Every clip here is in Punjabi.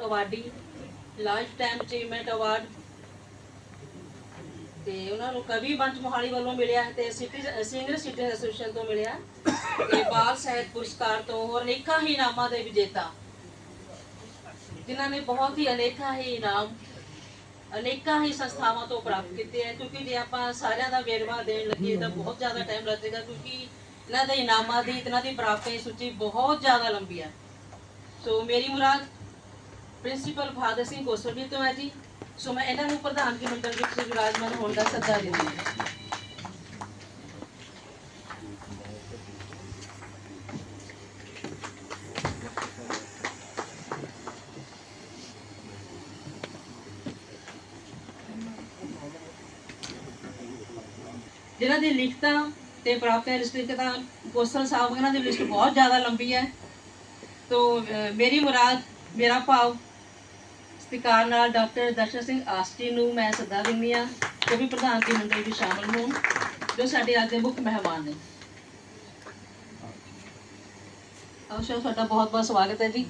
Awardee lifetime achievement award ਤੇ ਉਹਨਾਂ ਨੂੰ ਕਵੀ ਮੰਚ ਮੋਹਾਲੀ ਵੱਲੋਂ ਮਿਲਿਆ ਤੇ ਸਿਟੀ ਸੀਨੀਅਰ ਸਿਟੀ ਐਸੋਸੀਏਸ਼ਨ ਤੋਂ ਮਿਲਿਆ ਤੇ ਬਾਲ ਸਾਹਿਤ ਪੁਰਸਕਾਰ ਤੋਂ ਹੋਰ ਅਨੇਕਾਂ ਹੀ ਇਨਾਮਾਂ ਦੇ ਵਿਜੇਤਾ, ਜਿਨ੍ਹਾਂ ਨੇ ਬਹੁਤ ਹੀ ਅਨੇਕਾਂ ਹੀ ਇਨਾਮ ਅਨੇਕਾਂ ਹੀ ਸੰਸਥਾਵਾਂ ਤੋਂ ਪ੍ਰਾਪਤ ਕੀਤੇ ਹੈ, ਕਿਉਂਕਿ ਜੇ ਆਪਾਂ ਸਾਰਿਆਂ ਦਾ ਵੇਰਵਾ ਦੇਣ ਲੱਗੀਏ ਤਾਂ ਬਹੁਤ ਜ਼ਿਆਦਾ ਟਾਈਮ ਲੱਗੇਗਾ, ਕਿਉਂਕਿ ਇਹਨਾਂ ਦੇ ਇਨਾਮਾਂ ਦੀ ਇਹਨਾਂ ਦੀ ਪ੍ਰਾਪਤੀ ਸੂਚੀ ਬਹੁਤ ਜ਼ਿਆਦਾ ਲੰਬੀ ਹੈ। ਸੋ ਮੇਰੀ ਮੁਰਾਦ ਪ੍ਰਿੰਸੀਪਲ ਫਾਦਰ ਸਿੰਘ ਕੋਸਰਵੀ ਤੋਂ ਹੈ ਜੀ, ਸੋ ਮੈਂ ਇਹਨਾਂ ਨੂੰ ਪ੍ਰਧਾਨਗੀ ਮੰਡਲ ਵਿੱਚ ਵਿਰਾਜਮਾਨ ਹੋਣ ਦਾ ਸੱਦਾ ਦਿੰਦੀ ਹਾਂ। ਜਿਨ੍ਹਾਂ ਦੀ ਲਿਖਤਾਂ ਤੇ ਪ੍ਰਾਪਤੀਆਂ ਲਿਖਤਾਂ ਕੋਸਲ ਸਾਹਿਬ, ਇਹਨਾਂ ਦੀ ਲਿਸਟ ਬਹੁਤ ਜ਼ਿਆਦਾ ਲੰਬੀ ਹੈ। ਤੋ ਮੇਰੀ ਮੁਰਾਦ, ਮੇਰਾ ਭਾਵ ਸਤਿਕਾਰ ਨਾਲ ਡਾਕਟਰ ਦਰਸ਼ਨ ਸਿੰਘ ਆਸਟੀ ਨੂੰ ਮੈਂ ਸੱਦਾ ਦਿੰਦੀ ਹਾਂ ਉਹ ਵੀ ਪ੍ਰਧਾਨਗੀ ਮੰਡਲ ਵਿੱਚ ਸ਼ਾਮਲ ਹੋਣ, ਜੋ ਸਾਡੇ ਅੱਜ ਦੇ ਮੁੱਖ ਮਹਿਮਾਨ ਨੇ। ਆਓ ਸ਼ੋ ਤੁਹਾਡਾ ਬਹੁਤ ਬਹੁਤ ਸਵਾਗਤ ਹੈ ਜੀ।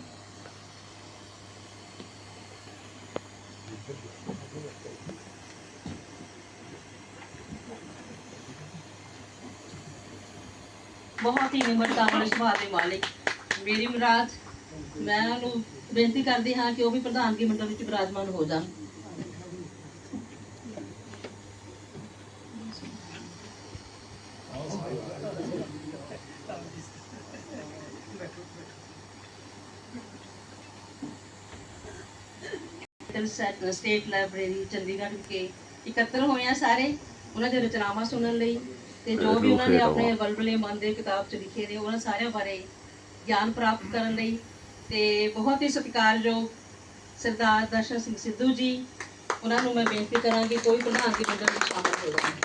ਬਹੁਤ ਹੀ ਨਿਮਰਤਾ ਵਾਲੇ ਸੁਭਾਅ ਦੇ ਮਾਲਿਕ ਮੇਰੀ ਮੁਰਾਦ, ਮੈਂ ਉਹਨੂੰ ਬੇਨਤੀ ਕਰਦੀ ਹਾਂ ਕਿ ਉਹ ਵੀ ਪ੍ਰਧਾਨਗੀ ਮੰਡਲ ਵਿੱਚ ਵਿਰਾਜਮਾਨ ਹੋ ਜਾਣ। ਸੈਟ- ਸਟੇਟ ਲਾਇਬ੍ਰੇਰੀ ਚੰਡੀਗੜ੍ਹ ਵਿਖੇ ਇਕੱਤਰ ਹੋਏ ਆ ਸਾਰੇ। ਉਹਨਾਂ ਦੇ ਰਚਨਾਵਾਂ ਸੁਣਨ ਲਈ ਤੇ ਜੋ ਵੀ ਉਹਨਾਂ ਨੇ ਆਪਣੇ ਬਲਬਲੇ ਮਨ ਦੇ ਕਿਤਾਬ ਚ ਲਿਖੇ ਨੇ ਉਹਨਾਂ ਸਾਰਿਆਂ ਬਾਰੇ ਗਿਆਨ ਪ੍ਰਾਪਤ ਕਰਨ ਲਈ ਤੇ ਬਹੁਤ ਹੀ ਸਤਿਕਾਰਯੋਗ ਸਰਦਾਰ ਦਰਸ਼ਨ ਸਿੰਘ ਸਿੱਧੂ ਜੀ, ਉਹਨਾਂ ਨੂੰ ਮੈਂ ਬੇਨਤੀ ਕਰਾਂਗੀ ਕੋਈ ਪ੍ਰਧਾਨਗੀ ਮੰਡਲ ਵਿੱਚ ਸ਼ਾਮਲ ਹੋ ਜਾਣ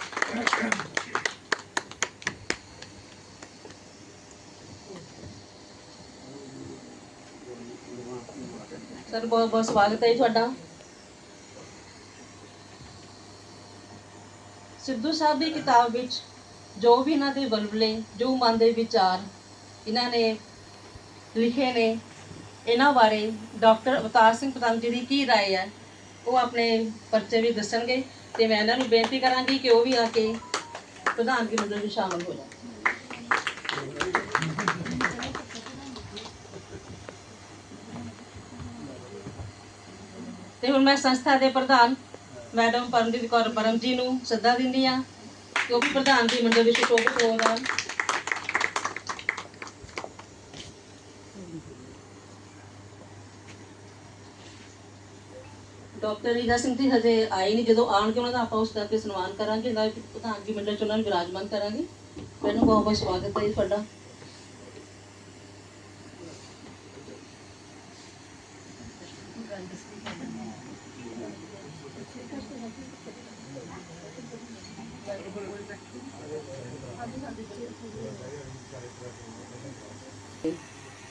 ਸਰ, ਬਹੁਤ ਬਹੁਤ ਸਵਾਗਤ ਹੈ ਜੀ ਤੁਹਾਡਾ। ਸਿੱਧੂ ਸਾਹਿਬ ਦੀ ਕਿਤਾਬ ਵਿੱਚ ਜੋ ਵੀ ਇਹਨਾਂ ਦੇ ਵਲਵਲੇ ਜੋ ਮਨ ਦੇ ਵਿਚਾਰ ਇਹਨਾਂ ਨੇ ਲਿਖੇ ਨੇ ਇਹਨਾਂ ਬਾਰੇ ਡਾਕਟਰ ਅਵਤਾਰ ਸਿੰਘ ਪਤੰਗ ਜੀ ਦੀ ਕੀ ਰਾਏ ਹੈ, ਉਹ ਆਪਣੇ ਪਰਚੇ ਵੀ ਦੱਸਣਗੇ ਤੇ ਮੈਂ ਇਹਨਾਂ ਨੂੰ ਬੇਨਤੀ ਕਰਾਂਗੀ ਕਿ ਉਹ ਵੀ ਆ ਕੇ ਪ੍ਰਧਾਨਗੀ ਮੰਡਲ ਵਿੱਚ ਸ਼ਾਮਲ ਹੋ ਜਾਣ। ਤੇ ਹੁਣ ਮੈਂ ਸੰਸਥਾ ਦੇ ਪ੍ਰਧਾਨ ਮੈਡਮ ਪਰਮਜੀਤ ਕੌਰ ਪਰਮ ਜੀ ਨੂੰ ਸੱਦਾ ਦਿੰਦੀ ਆ ਕਿ ਉਹ ਵੀ ਪ੍ਰਧਾਨਗੀ ਮੰਡਲ ਵਿੱਚ ਸ਼ੋਭਿਤ ਹੋ ਜਾਣ ਡਾਕਟਰ ਰੀਜਾ ਸਿੰਘ ਜੀ ਹਜੇ ਆਏ ਨਹੀਂ। ਜਦੋਂ ਆਣਗੇ ਉਹਨਾਂ ਦਾ ਆਪਾਂ ਉਸ ਕਰਕੇ ਸਨਮਾਨ ਕਰਾਂਗੇ। ਨਾਲ ਪ੍ਰਧਾਨਗੀ ਮੰਡਲ ਚ ਉਹਨਾਂ ਨੂੰ ਵਿਰਾਜਮਾਨ ਕਰਾਂਗੇ। ਮੈਨੂੰ ਬਹੁਤ ਬਹੁਤ ਸਵਾਗਤ ਹੈ ਜੀ ਤੁਹਾਡਾ।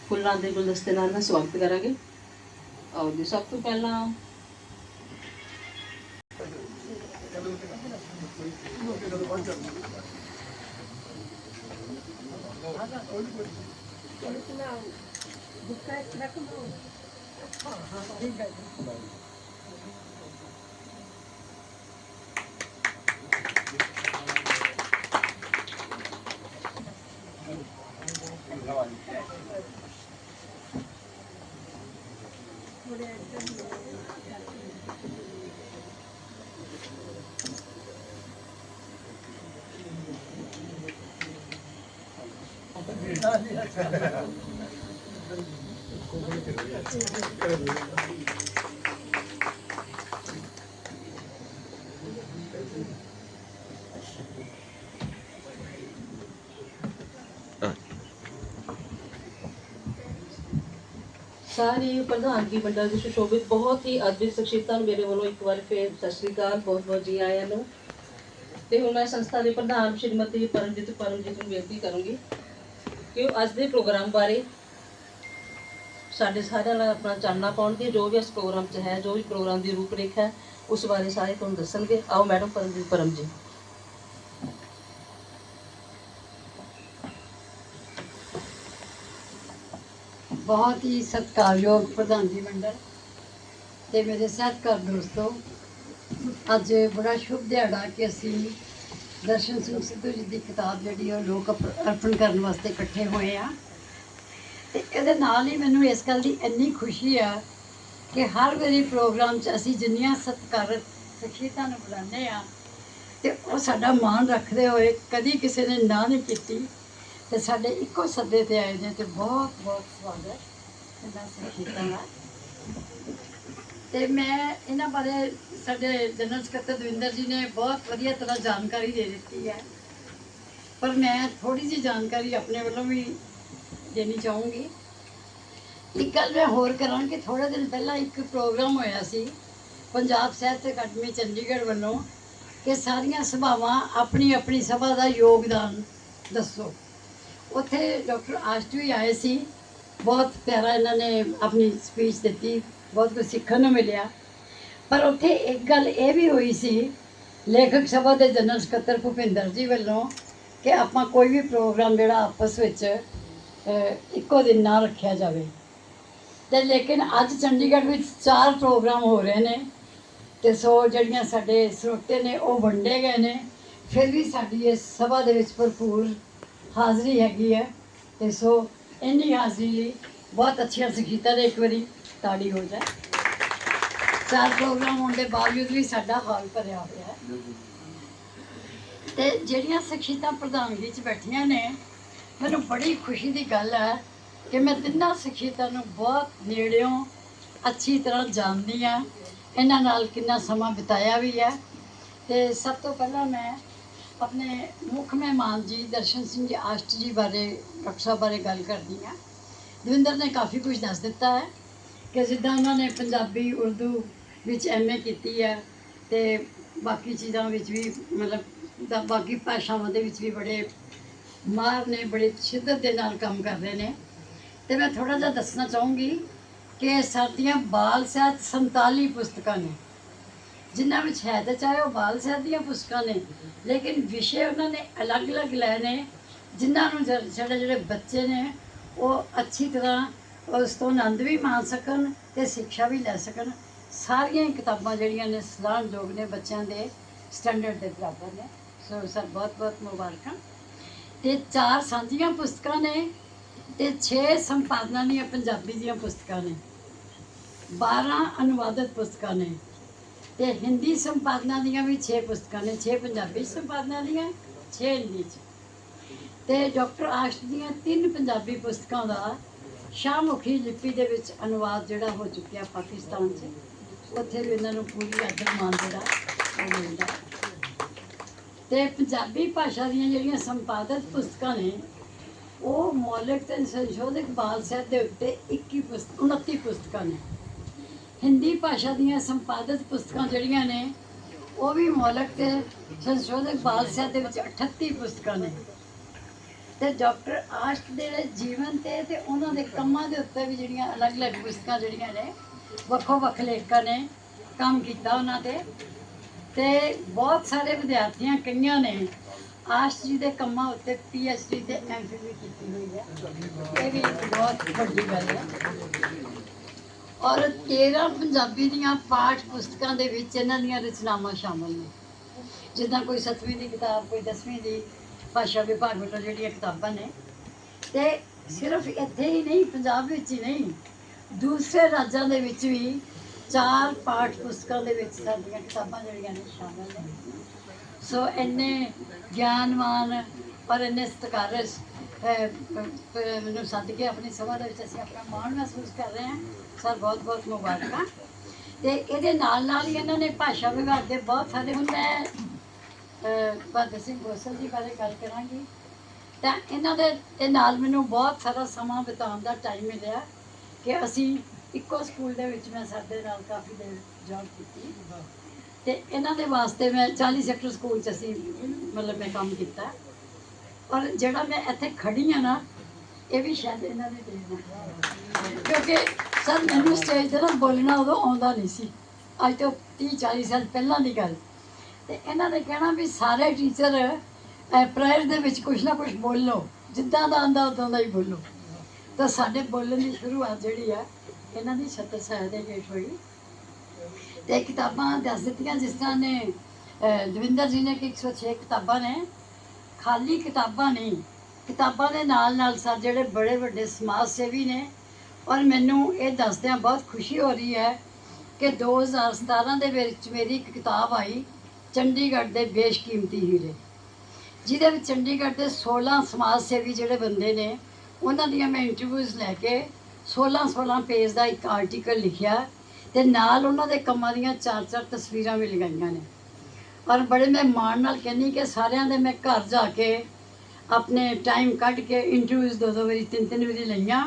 ਫੁੱਲਾਂ ਦੇ ਗੁਲਦਸਤੇ ਨਾਲ ਨਾ ਸਵਾਗਤ ਕਰਾਂਗੇ। ਆਓ ਜੀ, ਸਭ ਤੋਂ ਪਹਿਲਾਂ Não, Você é que esse daqui não. ਸਾਰੇ ਪ੍ਰਧਾਨਗੀ ਮੰਡਲ ਦੇ ਸੁਸ਼ੋਭਿਤ, ਬਹੁਤ ਹੀ ਅਦਭੁਤ ਸ਼ਖਸੀਅਤਾਂ ਨੂੰ ਮੇਰੇ ਵੱਲੋਂ ਇੱਕ ਵਾਰ ਫੇਰ ਸਤਿ ਸ਼੍ਰੀ ਅਕਾਲ, ਬਹੁਤ ਬਹੁਤ ਜੀ ਆਇਆਂ ਨੂੰ। ਤੇ ਹੁਣ ਮੈਂ ਸੰਸਥਾ ਦੇ ਪ੍ਰਧਾਨ ਸ਼੍ਰੀਮਤੀ ਪਰਮਜੀਤ ਪਰਮਜੀਤ ਨੂੰ ਬੇਨਤੀ ਕਰੂੰਗੀ ਕਿ ਅੱਜ ਦੇ ਪ੍ਰੋਗਰਾਮ ਬਾਰੇ ਸਾਡੇ ਸਾਰਿਆਂ ਨਾਲ ਆਪਣਾ ਚਾਨਣਾ ਪਾਉਣਗੇ ਜੋ ਵੀ ਇਸ ਪ੍ਰੋਗਰਾਮ 'ਚ ਹੈ, ਜੋ ਵੀ ਪ੍ਰੋਗਰਾਮ ਦੀ ਰੂਪਰੇਖਾ ਹੈ, ਉਸ ਬਾਰੇ ਸਾਰੇ ਤੁਹਾਨੂੰ ਦੱਸਣਗੇ। ਆਓ ਮੈਡਮ ਪਰਮਜੀਤ ਪਰਮ ਜੀ ਬਹੁਤ ਹੀ ਸਤਿਕਾਰਯੋਗ ਪ੍ਰਧਾਨ ਜੀ ਮੰਡਲ ਤੇ ਮੇਰੇ ਸਤਿਕਾਰ ਦੋਸਤੋ, ਅੱਜ ਬੜਾ ਸ਼ੁਭ ਦਿਹਾੜਾ ਕਿ ਅਸੀਂ ਦਰਸ਼ਨ ਸਿੰਘ ਸਿੱਧੂ ਜੀ ਦੀ ਕਿਤਾਬ ਜਿਹੜੀ ਉਹ ਲੋਕ ਅਰਪਣ ਕਰਨ ਵਾਸਤੇ ਇਕੱਠੇ ਹੋਏ ਆ। ਤੇ ਇਹਦੇ ਨਾਲ ਹੀ ਮੈਨੂੰ ਇਸ ਗੱਲ ਦੀ ਇੰਨੀ ਖੁਸ਼ੀ ਆ ਕਿ ਹਰ ਵਾਰੀ ਪ੍ਰੋਗਰਾਮ 'ਚ ਅਸੀਂ ਜਿੰਨੀਆਂ ਸਤਿਕਾਰਤ ਸਖੀਤਾਂ ਨੂੰ ਬੁਲਾਉਂਦੇ ਆ ਤੇ ਉਹ ਸਾਡਾ ਮਾਣ ਰੱਖਦੇ ਹੋਏ ਕਦੀ ਕਿਸੇ ਨੇ ਨਾ ਨਹੀਂ ਕੀਤੀ ਤੇ ਸਾਡੇ ਇੱਕੋ ਸੱਦੇ ਤੇ ਆਏ ਨੇ ਤੇ ਬਹੁਤ ਬਹੁਤ ਸਵਾਗਤ ਇਹਨਾਂ ਸਖੀਤਾਂ ਦਾ। ਤੇ ਮੈਂ ਇਹਨਾਂ ਬਾਰੇ ਸਾਡੇ ਜਨਰਲ ਸਕੱਤਰ ਦਵਿੰਦਰ ਜੀ ਨੇ ਬਹੁਤ ਵਧੀਆ ਤਰ੍ਹਾਂ ਜਾਣਕਾਰੀ ਦੇ ਦਿੱਤੀ ਹੈ। ਪਰ ਮੈਂ ਥੋੜੀ ਜਿਹੀ ਜਾਣਕਾਰੀ ਆਪਣੇ ਵੱਲੋਂ ਵੀ ਦੇਣੀ ਚਾਹੂੰਗੀ। ਇੱਕ ਗੱਲ ਮੈਂ ਹੋਰ ਕਰਾਂ ਕਿ ਥੋੜੇ ਦਿਨ ਪਹਿਲਾਂ ਇੱਕ ਪ੍ਰੋਗਰਾਮ ਹੋਇਆ ਸੀ ਪੰਜਾਬ ਸਾਹਿਤ ਅਕਾਦਮੀ ਚੰਡੀਗੜ੍ਹ ਵੱਲੋਂ ਕਿ ਸਾਰੀਆਂ ਸਭਾਵਾਂ ਆਪਣੀ ਆਪਣੀ ਸਭਾ ਦਾ ਯੋਗਦਾਨ ਦੱਸੋ। ਉੱਥੇ ਡਾਕਟਰ ਆਸ਼ਟੂ ਵੀ ਆਏ ਸੀ। ਬਹੁਤ ਪਿਆਰਾ ਇਹਨਾਂ ਨੇ ਆਪਣੀ ਸਪੀਚ ਦਿੱਤੀ। ਬਹੁਤ ਕੁਝ ਸਿੱਖਣ ਨੂੰ ਮਿਲਿਆ। ਪਰ ਉੱਥੇ ਇੱਕ ਗੱਲ ਇਹ ਵੀ ਹੋਈ ਸੀ, ਲੇਖਕ ਸਭਾ ਦੇ ਜਨਰਲ ਸਕੱਤਰ ਭੁਪਿੰਦਰ ਜੀ ਵੱਲੋਂ ਕਿ ਆਪਾਂ ਕੋਈ ਵੀ ਪ੍ਰੋਗਰਾਮ ਜਿਹੜਾ ਆਪਸ ਵਿੱਚ ਇੱਕੋ ਦਿਨ ਨਾ ਰੱਖਿਆ ਜਾਵੇ। ਤੇ ਲੇਕਿਨ ਅੱਜ ਚੰਡੀਗੜ੍ਹ ਵਿੱਚ ਚਾਰ ਪ੍ਰੋਗਰਾਮ ਹੋ ਰਹੇ ਨੇ ਤੇ ਸੋ ਜਿਹੜੀਆਂ ਸਾਡੇ ਸਰੋਤੇ ਨੇ ਉਹ ਵੰਡੇ ਗਏ ਨੇ। ਫਿਰ ਵੀ ਸਾਡੀ ਇਸ ਸਭਾ ਦੇ ਵਿੱਚ ਭਰਪੂਰ ਹਾਜ਼ਰੀ ਹੈਗੀ ਹੈ ਤੇ ਸੋ ਇੰਨੀ ਹਾਜ਼ਰੀ ਲਈ ਬਹੁਤ ਅੱਛੀਆਂ ਸਿੱਖਿਤਾਂ ਦੇ ਇੱਕ ਵਾਰੀ ਤਾੜੀ ਹੋ ਜਾਏ। ਚਾਰ ਪ੍ਰੋਗਰਾਮ ਹੋਣ ਦੇ ਬਾਵਜੂਦ ਵੀ ਸਾਡਾ ਹਾਲ ਭਰਿਆ ਹੋਇਆ ਹੈ। ਤੇ ਜਿਹੜੀਆਂ ਸਿੱਖਿਤਾਂ ਪ੍ਰਧਾਨਗੀ 'ਚ ਬੈਠੀਆਂ ਨੇ, ਮੈਨੂੰ ਬੜੀ ਖੁਸ਼ੀ ਦੀ ਗੱਲ ਹੈ ਕਿ ਮੈਂ ਤਿੰਨਾਂ ਸਿੱਖਿਤਾਂ ਨੂੰ ਬਹੁਤ ਨੇੜਿਓਂ ਅੱਛੀ ਤਰ੍ਹਾਂ ਜਾਣਦੀ ਹਾਂ। ਇਹਨਾਂ ਨਾਲ ਕਿੰਨਾ ਸਮਾਂ ਬਿਤਾਇਆ ਵੀ ਹੈ। ਤੇ ਸਭ ਤੋਂ ਪਹਿਲਾਂ ਮੈਂ ਆਪਣੇ ਮੁੱਖ ਮਹਿਮਾਨ ਜੀ ਦਰਸ਼ਨ ਸਿੰਘ ਜੀ ਆਸ਼ਟ ਜੀ ਬਾਰੇ, ਡਾਕਟਰ ਸਾਹਿਬ ਬਾਰੇ ਗੱਲ ਕਰਦੀ ਹਾਂ। ਦਵਿੰਦਰ ਨੇ ਕਾਫੀ ਕੁਝ ਦੱਸ ਦਿੱਤਾ ਹੈ। ਕਿ ਜਿੱਦਾਂ ਉਹਨਾਂ ਨੇ ਪੰਜਾਬੀ, ਉਰਦੂ ਵਿੱਚ ਐਮਏ ਕੀਤੀ ਹੈ ਤੇ ਬਾਕੀ ਚੀਜ਼ਾਂ ਵਿੱਚ ਵੀ ਮਤਲਬ ਦਾ ਬਾਕੀ ਭਾਸ਼ਾਵਾਂ ਦੇ ਵਿੱਚ ਵੀ ਬੜੇ ਮਾਰ ਨੇ, ਬੜੇ ਸ਼ਿੱਦਤ ਦੇ ਨਾਲ ਕੰਮ ਕਰ ਰਹੇ ਨੇ। ਤੇ ਮੈਂ ਥੋੜਾ ਜਿਹਾ ਦੱਸਣਾ ਚਾਹੂੰਗੀ ਕਿ ਸਾਡੀਆਂ ਬਾਲ ਸਾਹਿਤ 47 ਪੁਸਤਕਾਂ ਨੇ। ਜਿਨ੍ਹਾਂ ਵਿੱਚ ਹੈ ਤਾਂ ਚਾਹੇ ਉਹ ਬਾਲ ਸਾਹਿਤ ਦੀਆਂ ਪੁਸਤਕਾਂ ਨੇ, ਲੇਕਿਨ ਵਿਸ਼ੇ ਉਹਨਾਂ ਨੇ ਅਲੱਗ-ਅਲੱਗ ਲਏ ਨੇ, ਜਿਨ੍ਹਾਂ ਨੂੰ ਜ- ਜਿਹੜੇ ਜਿਹੜੇ ਬੱਚੇ ਨੇ, ਉਹ ਅੱਛੀ ਤਰ੍ਹਾਂ ਉਸ ਤੋਂ ਆਨੰਦ ਵੀ ਮਾਣ ਸਕਣ ਤੇ ਸਿੱਖਿਆ ਵੀ ਲੈ ਸਕਣ। ਸਾਰੀਆਂ ਹੀ ਕਿਤਾਬਾਂ ਜਿਹੜੀਆਂ ਨੇ ਸਲਾਹਯੋਗ ਨੇ ਬੱਚਿਆਂ ਦੇ ਸਟੈਂਡਰਡ ਦੇ ਬਰਾਬਰ ਨੇ। ਸੋ ਸਰ, ਬਹੁਤ ਬਹੁਤ ਮੁਬਾਰਕਾਂ। ਤੇ ਚਾਰ ਸਾਂਝੀਆਂ ਪੁਸਤਕਾਂ ਨੇ ਤੇ 6 ਸੰਪਾਦਨਾਂ ਦੀਆਂ ਪੰਜਾਬੀ ਦੀਆਂ ਪੁਸਤਕਾਂ ਨੇ। 12 ਅਨੁਵਾਦਿਤ ਪੁਸਤਕਾਂ ਨੇ ਤੇ ਹਿੰਦੀ ਸੰਪਾਦਨਾਂ ਦੀਆਂ ਵੀ 6 ਪੁਸਤਕਾਂ ਨੇ। 6 ਪੰਜਾਬੀ ਸੰਪਾਦਨਾਂ ਦੀਆਂ 6 ਹਿੰਦੀ ਚ। ਤੇ ਡਾਕਟਰ ਆਸ਼ਟ ਦੀਆਂ ਤਿੰਨ ਪੰਜਾਬੀ ਪੁਸਤਕਾਂ ਦਾ ਸ਼ਾਹਮੁਖੀ ਲਿਪੀ ਦੇ ਵਿੱਚ ਅਨੁਵਾਦ ਜਿਹੜਾ ਹੋ ਚੁੱਕਿਆ ਪਾਕਿਸਤਾਨ 'ਚ, ਉੱਥੇ ਵੀ ਇਹਨਾਂ ਨੂੰ ਪੂਰੀ ਆਦਰ ਮਾਨ ਜਿਹੜਾ ਉਹ ਮਿਲਦਾ। ਤੇ ਪੰਜਾਬੀ ਭਾਸ਼ਾ ਦੀਆਂ ਜਿਹੜੀਆਂ ਸੰਪਾਦਿਤ ਪੁਸਤਕਾਂ ਨੇ, ਉਹ ਮੌਲਿਕ ਤੇ ਸੰਸ਼ੋਧਕ ਬਾਲ ਸਾਹਿਤ ਦੇ ਉੱਤੇ 21 ਪੁਸਤਕ 29 ਪੁਸਤਕਾਂ ਨੇ। ਹਿੰਦੀ ਭਾਸ਼ਾ ਦੀਆਂ ਸੰਪਾਦਿਤ ਪੁਸਤਕਾਂ ਜਿਹੜੀਆਂ ਨੇ, ਉਹ ਵੀ ਮੌਲਿਕ ਤੇ ਸੰਸ਼ੋਧਕ ਬਾਲ ਸਾਹਿਤ ਦੇ ਵਿੱਚ 38 ਪੁਸਤਕਾਂ ਨੇ। ਤੇ ਡਾਕਟਰ ਆਸ਼ਟ ਦੇ ਜੀਵਨ ਤੇ ਤੇ ਉਹਨਾਂ ਦੇ ਕੰਮਾਂ ਦੇ ਉੱਤੇ ਵੀ ਜਿਹੜੀਆਂ ਅਲੱਗ-ਅਲੱਗ ਪੁਸਤਕਾਂ ਜਿਹੜੀਆਂ ਨੇ ਵੱਖੋ ਵੱਖ ਲੇਖਕਾਂ ਨੇ ਕੰਮ ਕੀਤਾ ਉਹਨਾਂ ਤੇ। ਤੇ ਬਹੁਤ ਸਾਰੇ ਵਿਦਿਆਰਥੀਆਂ ਕਈਆਂ ਨੇ ਆਸ਼ਟ ਜੀ ਦੇ ਕੰਮਾਂ ਉੱਤੇ ਪੀ ਐਚ ਡੀ ਤੇ ਐਮ ਫਿਲ ਵੀ ਕੀਤੀ ਹੋਈ ਹੈ। ਇਹ ਵੀ ਇੱਕ ਬਹੁਤ ਵੱਡੀ ਗੱਲ ਹੈ। ਔਰ 13 ਪੰਜਾਬੀ ਦੀਆਂ ਪਾਠ ਪੁਸਤਕਾਂ ਦੇ ਵਿੱਚ ਇਹਨਾਂ ਦੀਆਂ ਰਚਨਾਵਾਂ ਸ਼ਾਮਲ ਨੇ। ਜਿੱਦਾਂ ਕੋਈ 7ਵੀਂ ਦੀ ਕਿਤਾਬ, ਕੋਈ 10ਵੀਂ ਦੀ ਭਾਸ਼ਾ ਵਿਭਾਗ ਵੱਲੋਂ ਜਿਹੜੀਆਂ ਕਿਤਾਬਾਂ ਨੇ, ਤੇ ਸਿਰਫ ਇੱਥੇ ਹੀ ਨਹੀਂ, ਪੰਜਾਬ ਵਿੱਚ ਹੀ ਨਹੀਂ, ਦੂਸਰੇ ਰਾਜਾਂ ਦੇ ਵਿੱਚ ਵੀ ਚਾਰ ਪਾਠ ਪੁਸਤਕਾਂ ਦੇ ਵਿੱਚ ਸਾਡੀਆਂ ਕਿਤਾਬਾਂ ਜਿਹੜੀਆਂ ਨੇ ਸ਼ਾਮਲ ਨੇ। ਸੋ ਇੰਨੇ ਗਿਆਨਵਾਨ ਔਰ ਇੰਨੇ ਸਤਿਕਾਰਜ ਮੈਨੂੰ ਸੱਦ ਕੇ ਆਪਣੀ ਸਭਾ ਦੇ ਵਿੱਚ ਅਸੀਂ ਆਪਣਾ ਮਾਣ ਮਹਿਸੂਸ ਕਰ ਰਹੇ ਹਾਂ। ਸਰ, ਬਹੁਤ ਬਹੁਤ ਮੁਬਾਰਕਾਂ। ਤੇ ਇਹਦੇ ਨਾਲ ਨਾਲ ਹੀ ਇਹਨਾਂ ਨੇ ਭਾਸ਼ਾ ਵਿਭਾਗ ਦੇ ਬਹੁਤ ਸਾਰੇ, ਹੁਣ ਮੈਂ ਭਗਤ ਸਿੰਘ ਗੋਸਲ ਜੀ ਬਾਰੇ ਗੱਲ ਕਰਾਂਗੀ। ਤਾਂ ਇਹਨਾਂ ਦੇ ਇਹ ਨਾਲ ਮੈਨੂੰ ਬਹੁਤ ਸਾਰਾ ਸਮਾਂ ਬਿਤਾਉਣ ਦਾ ਟਾਈਮ ਮਿਲਿਆ ਕਿ ਅਸੀਂ ਇੱਕੋ ਸਕੂਲ ਦੇ ਵਿੱਚ ਮੈਂ ਸਾਡੇ ਨਾਲ ਕਾਫੀ ਦੇਰ ਜੌਬ ਕੀਤੀ। ਤੇ ਇਹਨਾਂ ਦੇ ਵਾਸਤੇ ਮੈਂ 40 ਸੈਕਟਰ ਸਕੂਲ ਚ ਅਸੀਂ ਮਤਲਬ ਮੈਂ ਕੰਮ ਕੀਤਾ। ਔਰ ਜਿਹੜਾ ਮੈਂ ਇੱਥੇ ਖੜੀ ਆ ਨਾ, ਇਹ ਵੀ ਸ਼ਾਇਦ ਇਹਨਾਂ ਦੇ ਦੇਣ ਕਿਉਂਕਿ ਸਰ ਮੈਨੂੰ ਸਟੇਜ ਤੇ ਨਾ ਬੋਲਣਾ ਉਦੋਂ ਆਉਂਦਾ ਨਹੀਂ ਸੀ। ਅੱਜ ਤੋਂ 30 40 ਸਾਲ ਪਹਿਲਾਂ ਦੀ ਗੱਲ। ਤੇ ਇਹਨਾਂ ਨੇ ਕਹਿਣਾ ਵੀ ਸਾਰੇ ਟੀਚਰ ਪ੍ਰਾਇਰ ਦੇ ਵਿੱਚ ਕੁਝ ਨਾ ਕੁਝ ਬੋਲੋ, ਜਿੱਦਾਂ ਦਾ ਆਂਦਾ ਉਦਾਂ ਦਾ ਹੀ ਬੋਲੋ। ਤਾਂ ਸਾਡੇ ਬੋਲਣ ਦੀ ਸ਼ੁਰੂਆਤ ਜਿਹੜੀ ਆ, ਇਹਨਾਂ ਦੀ ਛਤਰ ਸਾਹਿਬ ਦੇ ਗੇਟ ਹੋਈ। ਤੇ ਕਿਤਾਬਾਂ ਦੱਸ ਦਿੱਤੀਆਂ ਜਿਸ ਤਰ੍ਹਾਂ ਨੇ ਦਵਿੰਦਰ ਜੀ ਨੇ ਕਿ 106 ਕਿਤਾਬਾਂ ਨੇ। ਖਾਲੀ ਕਿਤਾਬਾਂ ਨਹੀਂ, ਕਿਤਾਬਾਂ ਦੇ ਨਾਲ ਨਾਲ ਸਰ ਜਿਹੜੇ ਬੜੇ ਵੱਡੇ ਸਮਾਜ ਸੇਵੀ ਨੇ, ਔਰ ਮੈਨੂੰ ਇਹ ਦੱਸਦਿਆਂ ਬਹੁਤ ਖੁਸ਼ੀ ਹੋ ਰਹੀ ਹੈ ਕਿ 2017 ਦੇ ਵਿੱਚ ਮੇਰੀ ਇੱਕ ਕਿਤਾਬ ਆਈ। ਚੰਡੀਗੜ੍ਹ ਦੇ ਬੇਸ਼ਕੀਮਤੀ ਹੀਰੇ। ਜਿਹਦੇ ਵਿੱਚ ਚੰਡੀਗੜ੍ਹ ਦੇ 16 ਸਮਾਜ ਸੇਵੀ ਜਿਹੜੇ ਬੰਦੇ ਨੇ, ਉਹਨਾਂ ਦੀਆਂ ਮੈਂ ਇੰਟਰਵਿਊਜ਼ ਲੈ ਕੇ 16 16 ਪੇਜ ਦਾ ਇੱਕ ਆਰਟੀਕਲ ਲਿਖਿਆ ਤੇ ਨਾਲ ਉਹਨਾਂ ਦੇ ਕੰਮਾਂ ਦੀਆਂ ਚਾਰ ਚਾਰ ਤਸਵੀਰਾਂ ਵੀ ਲਗਾਈਆਂ ਨੇ। ਔਰ ਬੜੇ ਮੈਂ ਮਾਣ ਨਾਲ ਕਹਿੰਦੀ ਕਿ ਸਾਰਿਆਂ ਦੇ ਮੈਂ ਘਰ ਜਾ ਕੇ ਆਪਣੇ ਟਾਈਮ ਕੱਢ ਕੇ ਇੰਟਰਵਿਊਜ਼ ਦੋ ਦੋ ਵਾਰੀ, ਤਿੰਨ ਤਿੰਨ ਵਾਰੀ ਲਈਆਂ।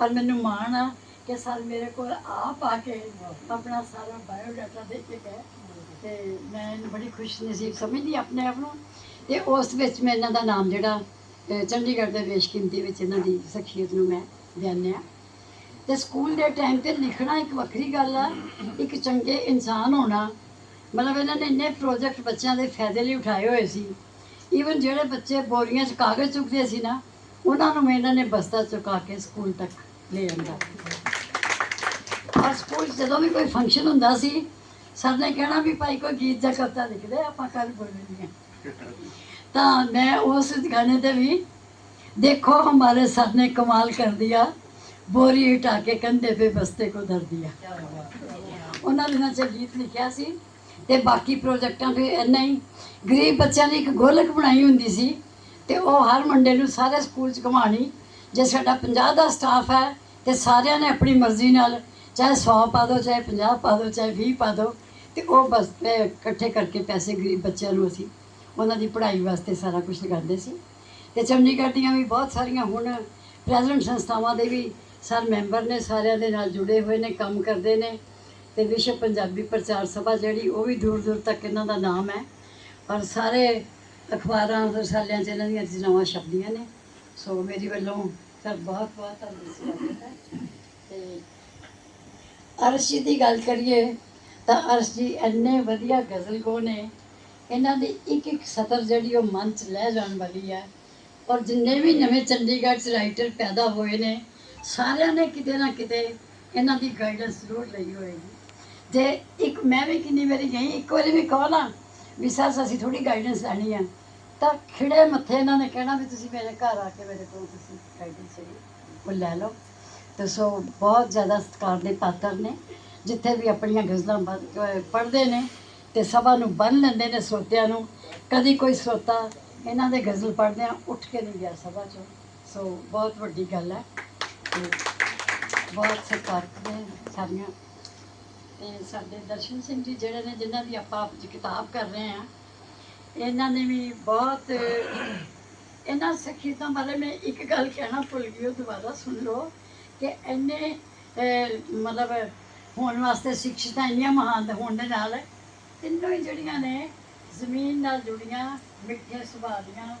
ਔਰ ਮੈਨੂੰ ਮਾਣ ਆ ਕਿ ਸਰ ਮੇਰੇ ਕੋਲ ਆਪ ਆ ਕੇ ਆਪਣਾ ਸਾਰਾ ਬਾਇਓਡਾਟਾ ਦੇ ਕੇ ਗਏ। ਤੇ ਮੈਂ ਇਹਨੂੰ ਬੜੀ ਖੁਸ਼ ਨਸੀਬ ਸਮਝਦੀ ਆਪਣੇ ਆਪ ਨੂੰ। ਤੇ ਉਸ ਵਿੱਚ ਮੈਂ ਇਹਨਾਂ ਦਾ ਨਾਮ ਜਿਹੜਾ ਚੰਡੀਗੜ੍ਹ ਦੇ ਵੇਸ਼ਕੀਮਤੀ ਵਿੱਚ ਇਹਨਾਂ ਦੀ ਸ਼ਖਸੀਅਤ ਨੂੰ ਮੈਂ ਬਿਆਨਿਆ। ਤੇ ਸਕੂਲ ਦੇ ਟਾਈਮ ਤੇ ਲਿਖਣਾ ਇੱਕ ਵੱਖਰੀ ਗੱਲ ਆ, ਇੱਕ ਚੰਗੇ ਇਨਸਾਨ ਹੋਣਾ। ਮਤਲਬ ਇਹਨਾਂ ਨੇ ਇੰਨੇ ਪ੍ਰੋਜੈਕਟ ਬੱਚਿਆਂ ਦੇ ਫਾਇਦੇ ਲਈ ਉਠਾਏ ਹੋਏ ਸੀ। ਈਵਨ ਜਿਹੜੇ ਬੱਚੇ ਬੋਰੀਆਂ 'ਚ ਕਾਗਜ਼ ਚੁੱਕਦੇ ਸੀ ਨਾ, ਉਹਨਾਂ ਨੂੰ ਇਹਨਾਂ ਨੇ ਬਸਤਾ ਚੁਕਾ ਕੇ ਸਕੂਲ ਤੱਕ ਲੈ ਜਾਂਦਾ ਔਰ ਸਕੂਲ 'ਚ ਜਦੋਂ ਵੀ ਕੋਈ ਫੰਕਸ਼ਨ ਹੁੰਦਾ ਸੀ ਸਰ ਨੇ ਕਹਿਣਾ ਵੀ ਭਾਈ ਕੋਈ ਗੀਤ ਜਾਂ ਕਵਿਤਾ ਲਿਖ ਦੇ ਆਪਾਂ ਕੱਲ ਬੋਲਣੀ ਹੈ ਤਾਂ ਮੈਂ ਉਸ ਗਾਣੇ ਤੇ ਵੀ ਦੇਖੋ ਹਮਾਰੇ ਸਰ ਨੇ ਕਮਾਲ ਕਰ ਦਿਆ, ਬੋਰੀ ਹਟਾ ਕੇ ਕੰਧੇ पे ਬਸਤੇ ਕੋ ਧਰ ਦਿਆ। ਉਹਨਾਂ ਦਿਨਾਂ 'ਚ ਗੀਤ ਲਿਖਿਆ ਸੀ ਤੇ ਬਾਕੀ ਪ੍ਰੋਜੈਕਟਾਂ ਤੇ ਇੰਨਾ ਹੀ। ਗਰੀਬ ਬੱਚਿਆਂ ਦੀ ਇੱਕ ਗੋਲਕ ਬਣਾਈ ਹੁੰਦੀ ਸੀ ਤੇ ਉਹ ਹਰ ਮੰਡੇ ਨੂੰ ਸਾਰੇ ਸਕੂਲ 'ਚ ਘੁਮਾਣੀ, ਜੇ ਸਾਡਾ 50 ਦਾ ਸਟਾਫ ਹੈ ਤੇ ਸਾਰਿਆਂ ਨੇ ਆਪਣੀ ਮਰਜ਼ੀ ਨਾਲ, ਚਾਹੇ 100 ਪਾ ਦਿਓ ਚਾਹੇ 50 ਪਾ ਦਿਓ ਚਾਹੇ 20 ਪਾ ਦਿਓ ਤੇ ਉਹ ਬਸ ਇਕੱਠੇ ਕਰਕੇ ਪੈਸੇ ਗਰੀਬ ਬੱਚਿਆਂ ਨੂੰ ਅਸੀਂ ਉਹਨਾਂ ਦੀ ਪੜ੍ਹਾਈ ਵਾਸਤੇ ਸਾਰਾ ਕੁਝ ਲਗਾਉਂਦੇ ਸੀ। ਤੇ ਚੰਡੀਗੜ੍ਹ ਦੀਆਂ ਵੀ ਬਹੁਤ ਸਾਰੀਆਂ ਹੁਣ ਪ੍ਰੈਜ਼ੀਡੈਂਟ ਸੰਸਥਾਵਾਂ ਦੇ ਵੀ ਸਰ ਮੈਂਬਰ ਨੇ ਸਾਰਿਆਂ ਦੇ ਨਾਲ ਜੁੜੇ ਹੋਏ ਨੇ, ਕੰਮ ਕਰਦੇ ਨੇ ਤੇ ਵਿਸ਼ਵ ਪੰਜਾਬੀ ਪ੍ਰਚਾਰ ਸਭਾ ਜਿਹੜੀ ਉਹ ਵੀ ਦੂਰ ਦੂਰ ਤੱਕ ਇਹਨਾਂ ਦਾ ਨਾਮ ਹੈ। ਔਰ ਸਾਰੇ ਅਖਬਾਰਾਂ, ਰਸਾਲਿਆਂ 'ਚ ਇਹਨਾਂ ਦੀਆਂ ਰਚਨਾਵਾਂ ਛਪਦੀਆਂ ਨੇ। ਸੋ ਮੇਰੀ ਵੱਲੋਂ ਸਰ ਬਹੁਤ ਬਹੁਤ ਧੰਨਵਾਦ। ਸਵਾਗਤ ਤੇ ਅਰਸ਼ ਜੀ ਦੀ ਗੱਲ ਕਰੀਏ ਤਾਂ ਅਰਸ਼ ਜੀ ਇੰਨੇ ਵਧੀਆ ਗਜ਼ਲਗੋ ਨੇ, ਇਹਨਾਂ ਦੀ ਇੱਕ ਇੱਕ ਸਤਰ ਜਿਹੜੀ ਉਹ ਮਨ 'ਚ ਲੈ ਜਾਣ ਵਾਲੀ ਹੈ। ਔਰ ਜਿੰਨੇ ਵੀ ਨਵੇਂ ਚੰਡੀਗੜ੍ਹ 'ਚ ਰਾਈਟਰ ਪੈਦਾ ਹੋਏ ਨੇ, ਸਾਰਿਆਂ ਨੇ ਕਿਤੇ ਨਾ ਕਿਤੇ ਇਹਨਾਂ ਦੀ ਗਾਈਡੈਂਸ ਜ਼ਰੂਰ ਲਈ ਹੋਏਗੀ। ਜੇ ਇੱਕ ਮੈਂ ਵੀ ਕਿੰਨੀ ਵਾਰੀ ਗਈ, ਇੱਕ ਵਾਰੀ ਵੀ ਕਹੋ ਨਾ ਵੀ ਸਰ, ਅਸੀਂ ਥੋੜੀ ਗਾਈਡੈਂਸ ਲੈਣੀ ਆ, ਤਾਂ ਖਿੜੇ ਮੱਥੇ ਇਹਨਾਂ ਨੇ ਕਹਿਣਾ ਵੀ ਤੁਸੀਂ ਮੇਰੇ ਘਰ ਆ ਕੇ ਮੇਰੇ ਕੋਲ ਤੁਸੀਂ ਗਾਈਡੈਂਸ ਜਿਹੜੀ ਉਹ ਲੈ ਲਓ। ਤੇ ਸੋ ਬਹੁਤ ਜ਼ਿਆਦਾ ਸਤਿਕਾਰ ਦੇ ਪਾਤਰ ਨੇ। ਜਿੱਥੇ ਵੀ ਆਪਣੀਆਂ ਗਜ਼ਲਾਂ ਪੜ੍ਹਦੇ ਨੇ ਤੇ ਸਭਾ ਨੂੰ ਬੰਨ ਲੈਂਦੇ ਨੇ ਸਰੋਤਿਆਂ ਨੂੰ। ਕਦੀ ਕੋਈ ਸਰੋਤਾ ਇਹਨਾਂ ਦੇ ਗਜ਼ਲ ਪੜ੍ਹਦਿਆਂ ਉੱਠ ਕੇ ਨਹੀਂ ਗਿਆ ਸਭਾ ਚੋਂ। ਸੋ ਬਹੁਤ ਵੱਡੀ ਗੱਲ ਹੈ ਤੇ ਬਹੁਤ ਸਤਿਕਾਰ ਕਰਦੇ ਸਾਰੀਆਂ ਤੇ ਸਾਡੇ ਦਰਸ਼ਨ ਸਿੰਘ ਜੀ ਜਿਹੜੇ ਨੇ, ਜਿਨ੍ਹਾਂ ਦੀ ਆਪਾਂ ਕਿਤਾਬ ਕਰ ਰਹੇ ਆ ਇਹਨਾਂ ਨੇ ਵੀ ਬਹੁਤ ਇਹਨਾਂ ਸਖੀਤਾਂ ਬਾਰੇ ਮੈਂ ਇੱਕ ਗੱਲ ਕਹਿਣਾ ਭੁੱਲ ਗਈ, ਉਹ ਦੁਬਾਰਾ ਸੁਣ ਲਓ ਕਿ ਇੰਨੇ ਮਤਲਬ ਹੋਣ ਵਾਸਤੇ ਸਿੱਖਿਤਾਂ ਇੰਨੀਆਂ ਮਹਾਨ ਹੋਣ ਦੇ ਨਾਲ ਤਿੰਨੋਂ ਹੀ ਜਿਹੜੀਆਂ ਨੇ ਜ਼ਮੀਨ ਨਾਲ ਜੁੜੀਆਂ, ਮਿੱਠੇ ਸੁਭਾਅ ਦੀਆਂ,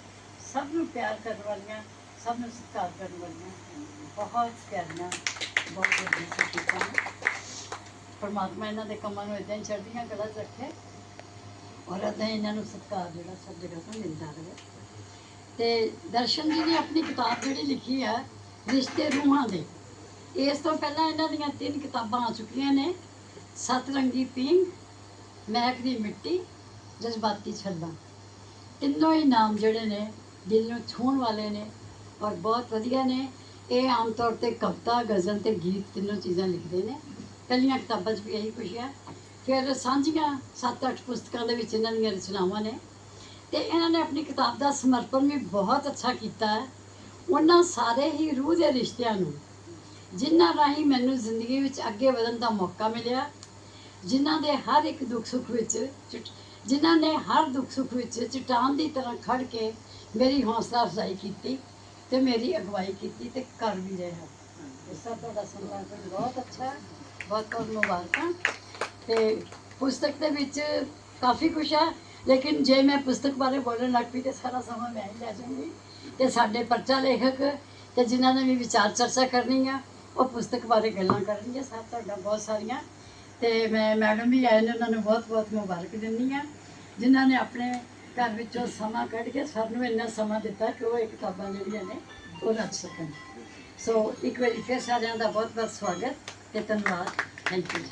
ਸਭ ਨੂੰ ਪਿਆਰ ਕਰਨ ਵਾਲੀਆਂ, ਸਭ ਨੂੰ ਸਤਿਕਾਰ ਕਰਨ ਵਾਲੀਆਂ, ਬਹੁਤ ਪਿਆਰੀਆਂ, ਬਹੁਤ ਵਧੀਆ ਸਖੀਤਾਂ ਪਰਮਾਤਮਾ ਇਹਨਾਂ ਦੇ ਕੰਮਾਂ ਨੂੰ ਇਦਾਂ ਹੀ ਚੜ੍ਹਦੀਆਂ ਕਲਾ 'ਚ ਰੱਖੇ ਔਰ ਏਦਾਂ ਹੀ ਇਹਨਾਂ ਨੂੰ ਸਤਿਕਾਰ ਜਿਹੜਾ ਸਭ ਜਗ੍ਹਾ ਤੋਂ ਮਿਲਦਾ ਰਹੇ। ਤੇ ਦਰਸ਼ਨ ਜੀ ਨੇ ਆਪਣੀ ਕਿਤਾਬ ਜਿਹੜੀ ਲਿਖੀ ਆ, ਰਿਸ਼ਤੇ ਰੂਹਾਂ ਦੇ ਇਸ ਤੋਂ ਪਹਿਲਾਂ ਇਹਨਾਂ ਦੀਆਂ ਤਿੰਨ ਕਿਤਾਬਾਂ ਆ ਚੁੱਕੀਆਂ ਨੇ, ਸਤਰੰਗੀ ਪੀਂਗ ਮਹਿਕ ਦੀ ਮਿੱਟੀ, ਜਜ਼ਬਾਤੀ ਛੱਲਾਂ। ਤਿੰਨੋਂ ਹੀ ਨਾਮ ਜਿਹੜੇ ਨੇ, ਦਿਲ ਨੂੰ ਛੂਹਣ ਵਾਲੇ ਨੇ ਔਰ ਬਹੁਤ ਵਧੀਆ ਨੇ। ਇਹ ਆਮ ਤੌਰ ਤੇ ਕਵਿਤਾ, ਗਜ਼ਲ ਤੇ ਗੀਤ ਤਿੰਨੋਂ ਚੀਜ਼ਾਂ ਲਿਖਦੇ ਨੇ। ਪਹਿਲੀਆਂ ਕਿਤਾਬਾਂ 'ਚ ਵੀ ਇਹੀ ਕੁਛ ਹੈ ਫਿਰ ਸਾਂਝੀਆਂ 7-8 ਪੁਸਤਕਾਂ ਦੇ ਵਿੱਚ ਇਹਨਾਂ ਦੀਆਂ ਰਚਨਾਵਾਂ ਨੇ। ਤੇ ਇਹਨਾਂ ਨੇ ਆਪਣੀ ਕਿਤਾਬ ਦਾ ਸਮਰਪਣ ਵੀ ਬਹੁਤ ਅੱਛਾ ਕੀਤਾ ਹੈ। ਉਹਨਾਂ ਸਾਰੇ ਹੀ ਰੂਹ ਦੇ ਰਿਸ਼ਤਿਆਂ ਨੂੰ ਜਿਨ੍ਹਾਂ ਰਾਹੀਂ ਮੈਨੂੰ ਜ਼ਿੰਦਗੀ ਵਿੱਚ ਅੱਗੇ ਵਧਣ ਦਾ ਮੌਕਾ ਮਿਲਿਆ, ਜਿਨ੍ਹਾਂ ਦੇ ਹਰ ਇੱਕ ਦੁੱਖ ਸੁੱਖ ਵਿੱਚ ਚਟ- ਜਿਨ੍ਹਾਂ ਨੇ ਹਰ ਦੁੱਖ ਸੁੱਖ ਵਿੱਚ ਚਟਾਨ ਦੀ ਤਰ੍ਹਾਂ ਖੜ ਕੇ ਮੇਰੀ ਹੌਸਲਾ ਅਫਜ਼ਾਈ ਕੀਤੀ ਤੇ ਮੇਰੀ ਅਗਵਾਈ ਕੀਤੀ ਤੇ ਕਰ ਵੀ ਰਹੇ ਹਨ ਇਸ ਦਾ ਤੁਹਾਡਾ ਸੰਪਰਕ ਬਹੁਤ ਅੱਛਾ ਹੈ। ਬਹੁਤ ਬਹੁਤ ਮੁਬਾਰਕਾਂ। ਤੇ ਪੁਸਤਕ ਦੇ ਵਿੱਚ ਕਾਫੀ ਕੁਛ ਹੈ, ਲੇਕਿਨ ਜੇ ਮੈਂ ਪੁਸਤਕ ਬਾਰੇ ਬੋਲਣ ਲੱਗ ਪਈ ਤੇ ਸਾਰਾ ਸਮਾਂ ਮੈਂ ਹੀ ਲੈ ਜਾਵਾਂਗੀ ਤੇ ਸਾਡੇ ਪਰਚਾ ਲੇਖਕ ਤੇ ਜਿਨ੍ਹਾਂ ਨੇ ਵੀ ਵਿਚਾਰ ਚਰਚਾ ਕਰਨੀ ਆ ਉਹ ਪੁਸਤਕ ਬਾਰੇ ਗੱਲਾਂ ਕਰਨਗੇ ਸਭ ਤੁਹਾਡਾ ਬਹੁਤ ਸਾਰੀਆਂ। ਤੇ ਮੈਂ ਮੈਡਮ ਵੀ ਆਏ ਨੇ, ਉਹਨਾਂ ਨੂੰ ਬਹੁਤ ਬਹੁਤ ਮੁਬਾਰਕ ਦਿੰਦੀ ਆ ਜਿਨ੍ਹਾਂ ਨੇ ਆਪਣੇ ਘਰ ਵਿੱਚੋਂ ਸਮਾਂ ਕੱਢ ਕੇ ਸਾਨੂੰ ਇੰਨਾ ਸਮਾਂ ਦਿੱਤਾ ਕਿ ਉਹ ਇਹ ਕਿਤਾਬਾਂ ਜਿਹੜੀਆਂ ਨੇ, ਉਹ ਰੱਖ ਸਕਣ। ਸੋ ਇੱਕ ਵਾਰੀ ਫਿਰ ਸਾਰਿਆਂ ਦਾ ਬਹੁਤ ਬਹੁਤ ਸਵਾਗਤ ਤੇ ਧੰਨਵਾਦ। Thank you